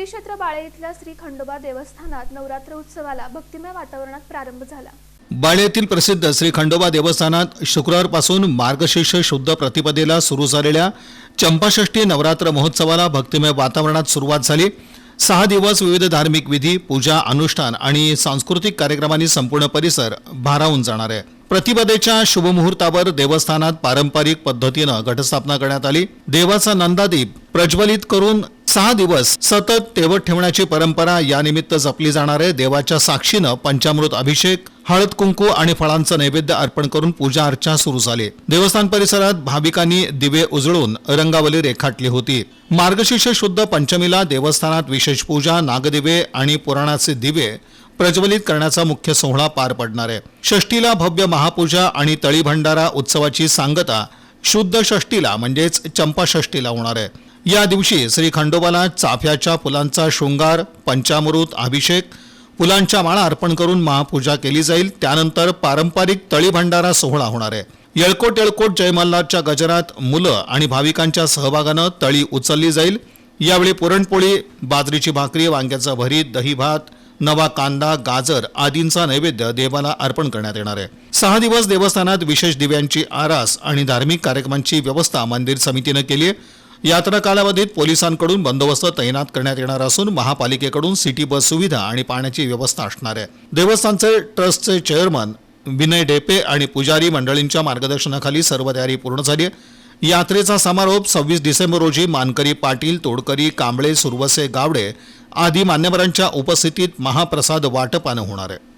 श्री क्षेत्र बाळे इथल्या श्री खंडोबा देवस्थानात नवरात्र उत्सवाला भक्तिमय वातावरणात प्रारंभ झाला. बाळे येथील प्रसिद्ध श्री खंडोबा देवस्थानात शुक्रवारपासून मार्गशीर्ष शुद्ध प्रतिपदेला सुरू झालेल्या चंपाषष्ठी नवरात्र महोत्सवाला भक्तिमय वातावरणात सुरुवात झाली. सहा दिवस विविध धार्मिक विधी पूजा अनुष्ठान आणि सांस्कृतिक कार्यक्रमांनी संपूर्ण परिसर भारावून जाणार आहे. प्रतिपदेच्या शुभमुहूर्तावर देवस्थानात पारंपरिक पद्धतीनं घटस्थापना करण्यात आली. देवाचा नंदादीप प्रज्वलित करून सहा दिवस सतत तेवत ठेवण्याची परंपरा यानिमित्त जपली जाणार आहे. देवाच्या साक्षीनं पंचामृत अभिषेक हळद कुंकू आणि फळांचं नैवेद्य अर्पण करून पूजा अर्चा सुरू झाली. देवस्थान परिसरात भाविकांनी दिवे उजळून रंगावली रेखाटली होती. मार्गशीर्ष शुद्ध पंचमीला देवस्थानात विशेष पूजा नागदिवे आणि पुराणाचे दिवे प्रज्वलित करण्याचा मुख्य सोहळा पार पडणार आहे. षष्टीला भव्य महापूजा आणि तळी भंडारा उत्सवाची सांगता शुद्ध षष्टीला म्हणजेच चंपाषष्टीला होणार आहे. या दिवशी श्री खंडोबाला चाफ्याच्या फुलांचा शृंगार पंचामृत अभिषेक फुलांच्या माळा अर्पण करून महापूजा केली जाईल. त्यानंतर पारंपरिक तळी भंडारा सोहळा होणार आहे. येळकोट येळकोट जयमल्लाच्या गजरात मुलं आणि भाविकांच्या सहभागानं तळी उचलली जाईल. यावेळी पुरणपोळी बाजरीची भाकरी वांग्याचं भरीत दही भात नवा कांदा गाजर आदींचा नैवेद्य देवाला अर्पण करण्यात येणार आहे. सहा दिवस देवस्थानात विशेष दिव्यांची आरास आणि धार्मिक कार्यक्रमांची व्यवस्था मंदिर समितीनं केली आहे. यात्रा कालावधीत पोलिसांकडून बंदोबस्त तैनात करण्यात येणार असून महापालिकेकडून सिटी बस सुविधा आणि पाण्याची व्यवस्था असणार आहे. देवस्थानचे ट्रस्टचे चेअरमन विनय डेपे आणि पुजारी मंडळींच्या मार्गदर्शनाखाली सर्व तयारी पूर्ण झाली आहे. यात्रेचा समारोप सव्वीस डिसेंबर रोजी मानकरी पाटील तोडकरी कांबळे सुरवसे गावडे आदी मान्यवरांच्या उपस्थितीत महाप्रसाद वाटपानं होणार आहे.